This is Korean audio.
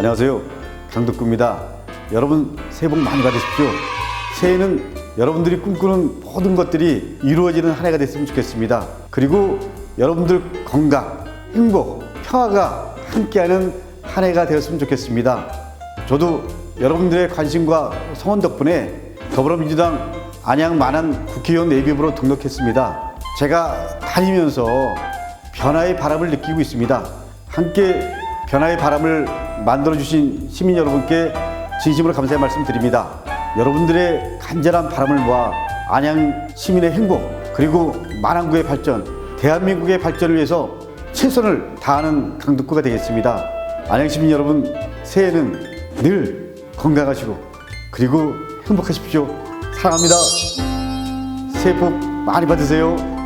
안녕하세요. 강덕구입니다. 여러분 새해 복 많이 받으십시오. 새해는 여러분들이 꿈꾸는 모든 것들이 이루어지는 한 해가 됐으면 좋겠습니다. 그리고 여러분들 건강, 행복, 평화가 함께하는 한 해가 되었으면 좋겠습니다. 저도 여러분들의 관심과 성원 덕분에 더불어민주당 안양 만안 국회의원 내비부로 등록했습니다. 제가 다니면서 변화의 바람을 느끼고 있습니다. 함께 변화의 바람을 만들어주신 시민 여러분께 진심으로 감사의 말씀 드립니다. 여러분들의 간절한 바람을 모아 안양 시민의 행복 그리고 만안구의 발전, 대한민국의 발전을 위해서 최선을 다하는 강덕구가 되겠습니다. 안양 시민 여러분 새해는 늘 건강하시고 그리고 행복하십시오. 사랑합니다. 새해 복 많이 받으세요.